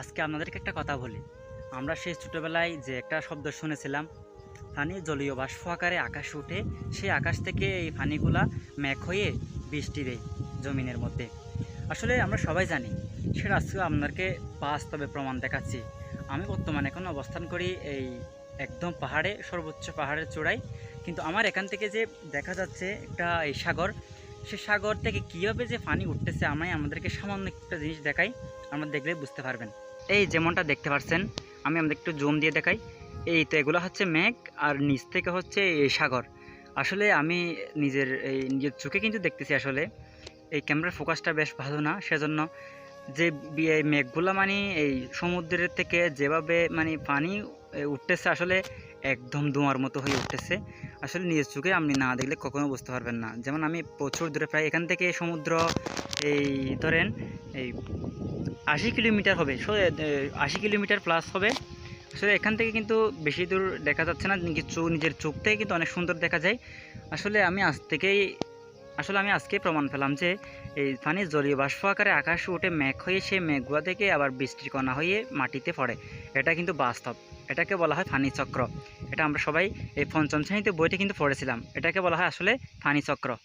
আজকে আপনাদেরকে একটা কথা বলি। আমরা সেই ছোটোবেলায় যে একটা শব্দ শুনেছিলাম পানি জলীয় বাষ্প আকারে আকাশ উঠে সেই আকাশ থেকে এই পানিগুলা মেঘ হয়ে বৃষ্টি দেয় জমিনের মধ্যে। আসলে আমরা সবাই জানি সেটা আজকে আপনাদেরকে বাস্তবে প্রমাণ দেখাচ্ছি। আমি বর্তমানে এখন অবস্থান করি এই একদম পাহাড়ে, সর্বোচ্চ পাহাড়ের চূড়ায়। কিন্তু আমার এখান থেকে যে দেখা যাচ্ছে একটা এই সাগর, সে সাগর থেকে কীভাবে যে পানি উঠতেছে আমি আমাদেরকে সামান্য একটা জিনিস দেখাই আমরা দেখলে বুঝতে পারবেন। এই যেমনটা দেখতে পাচ্ছেন আমি আমাদের একটু জুম দিয়ে দেখাই। এই তো এগুলো হচ্ছে মেঘ, আর নিচ থেকে হচ্ছে এই সাগর। আসলে আমি নিজের এই নিজের চোখে কিন্তু দেখতেছি আসলে, এই ক্যামেরার ফোকাসটা বেশ ভালো না, সেজন্য যে মেঘগুলো মানে এই সমুদ্রের থেকে যেভাবে মানে পানি উঠতেছে আসলে একদম ধোঁয়ার মতো হয়ে উঠতেছে। আসলে নিজের চোখে আপনি না দেখলে কখনো বুঝতে পারবেন না। যেমন আমি প্রচুর দূরে প্রায় এখান থেকে সমুদ্র এই ধরেন এই আশি কিলোমিটার হবে, সো- আশি কিলোমিটার প্লাস হবে। আসলে এখান থেকে কিন্তু বেশি দূর দেখা যাচ্ছে না চোখ নিজের চোখ থেকে কিন্তু অনেক সুন্দর দেখা যায়। আসলে আমি আজ থেকেই, আসলে আমি আজকেই প্রমাণ পেলাম যে, এই পানি জলীয় বাষ্প আকারে আকাশে উঠে মেঘ হয়ে সেই মেঘগুলো থেকে আবার বৃষ্টির কণা হয়ে মাটিতে পড়ে। এটা কিন্তু বাস্তব। এটাকে বলা হয় ফানি চক্র। এটা আমরা সবাই এই পঞ্চম শ্রেণীতে বইটা কিন্তু পড়েছিলাম। এটাকে বলা হয় আসলে ফানি চক্র।